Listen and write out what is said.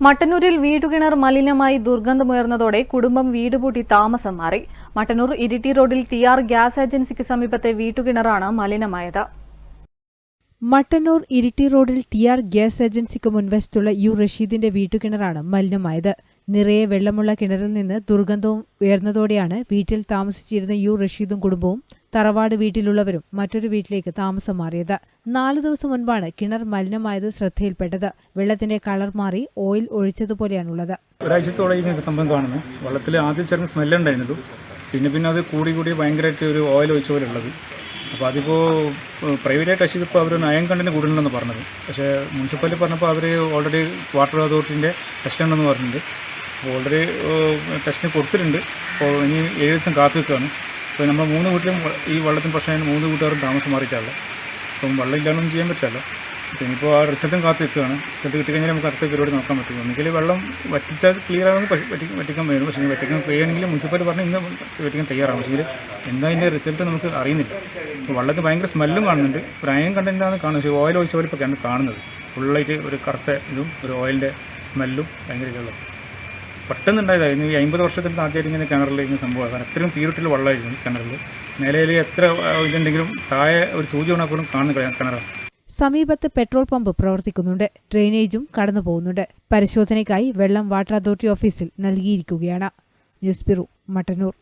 മട്ടന്നൂരിൽ വീടുകിണർ മലിനമായി ദുർഗന്ധമുയർന്നതോടെ കുടുംബം വീടുപൂട്ടി താമസം മാറി. മട്ടന്നൂർ ഇരിട്ടി റോഡിൽ ടി ആർ ഗ്യാസ് ഏജൻസിക്ക് സമീപത്തെ വീട്ടുകിണറാണ് മലിനമായത്. മട്ടന്നൂർ ഇരിട്ടി റോഡിൽ ടി ആർ ഗ്യാസ് ഏജൻസിക്ക് മുൻവശത്തുള്ള യു റഷീദിന്റെ വീട്ടുകിണറാണ് മലിനമായത്. നിറയെ വെള്ളമുള്ള കിണറിൽ നിന്ന് ദുർഗന്ധവും ഉയർന്നതോടെയാണ് വീട്ടിൽ താമസിച്ചിരുന്ന യു റഷീദും കുടുംബവും തറവാട് വീട്ടിലുള്ളവരും മറ്റൊരു വീട്ടിലേക്ക് താമസം മാറിയത്. നാല് ദിവസം മുൻപാണ് കിണർ മലിനമായത് ശ്രദ്ധയിൽപ്പെട്ടത്. വെള്ളത്തിന്റെ കളർ മാറി ഓയിൽ ഒഴിച്ചതുപോലെയാണുള്ളത്. ഒരാഴ്ചത്തോളം ഈ സംഭവം കാണുന്നു. വെള്ളത്തിൽ ആദ്യം ചെറിയ സ്മെല്ലുണ്ടായിരുന്നു പിന്നെ പിന്നെ അത് കൂടി കൂടി ഭയങ്കരമായിട്ട് ഒരു ഓയിൽ ഒഴിച്ച പോലെ ഉള്ളത്. അപ്പോൾ പ്രൈവറ്റ് ആയിട്ട് ചെയ്തപ്പോൾ അവർ നയം കണ്ടിന് കൂടുന്നുണ്ടെന്ന് പറഞ്ഞത്. പക്ഷേ മുനിസിപ്പാലിറ്റി പറഞ്ഞപ്പോൾ അവർ ഓൾറെഡി വാട്ടർ അതോറിറ്റിന്റെ ടെസ്റ്റ് ഉണ്ടെന്ന് പറഞ്ഞിട്ടുണ്ട്. ഓൾറെഡി ടെസ്റ്റിന് കൊടുത്തിട്ടുണ്ട്. അപ്പോൾ ഇനി ഏഴ് ദിവസം കാത്തു നിൽക്കുകയാണ്. അപ്പോൾ നമ്മൾ മൂന്ന് വീട്ടിലും ഈ വെള്ളത്തിന് പ്രശ്നം മൂന്ന് വീട്ടുകാരും താമസം മാറിയിട്ടാണ്. അപ്പം വെള്ളം ഇല്ലാണ്ടൊന്നും ചെയ്യാൻ പറ്റില്ല. അപ്പോൾ ഇനിയിപ്പോൾ ആ റിസൾട്ടും കാത്തു നിൽക്കുകയാണ്. റിസൾട്ട് കിട്ടിക്കഴിഞ്ഞാൽ നമുക്ക് അടുത്ത പരിപാടി നോക്കാൻ പറ്റും ഒന്നുകിൽ വെള്ളം വറ്റിച്ചാൽ ക്ലിയർ ആകുമെന്ന് വറ്റിക്കാൻ വരും. പക്ഷേ വറ്റിക്കാൻ കഴിയുകയാണെങ്കിൽ മുനിസിപ്പാലിറ്റി പറഞ്ഞാൽ ഇന്ന് വറ്റിക്കാൻ തയ്യാറാണ്. പക്ഷേ എന്താ അതിന്റെ റിസൾട്ട് നമുക്ക് അറിയുന്നില്ല. അപ്പോൾ വെള്ളത്തിന് ഭയങ്കര സ്മെല്ലും കാണുന്നുണ്ട്. ഒരു അയൺ കണ്ടന്റാണ് കാണുന്നത് പക്ഷേ ഓയിൽ ഒഴിച്ച പോലെ ഇപ്പോൾ കാണുന്നത്. ഫുള്ളായിട്ട് ഒരു കറുത്ത ഇതും ഒരു ഓയിലിന്റെ സ്മെല്ലും ഭയങ്കര ഇതുള്ളത് പെട്ടെന്ന് ഉണ്ടായതായിരുന്നു ഈ അമ്പത് വർഷത്തിൽ ആദ്യമായിട്ട് ഇങ്ങനെ കിണറിൽ ഇങ്ങനെ സംഭവം കാരണം അത്രയും തീരുട്ടിൽ വെള്ളമായിരുന്നു കിണറിൽ. നിലയിൽ എത്ര ഇതുണ്ടെങ്കിലും താഴെ ഒരു സൂചി ഉണക്കലും കാണുന്ന കിണറാണ്. സമീപത്ത് പെട്രോൾ പമ്പ് പ്രവർത്തിക്കുന്നുണ്ട്. ഡ്രെയിനേജും കടന്നു പോകുന്നുണ്ട്. പരിശോധനയ്ക്കായി വെള്ളം വാട്ടർ അതോറിറ്റി ഓഫീസിൽ നൽകിയിരിക്കുകയാണ്. News bureau Mattannur.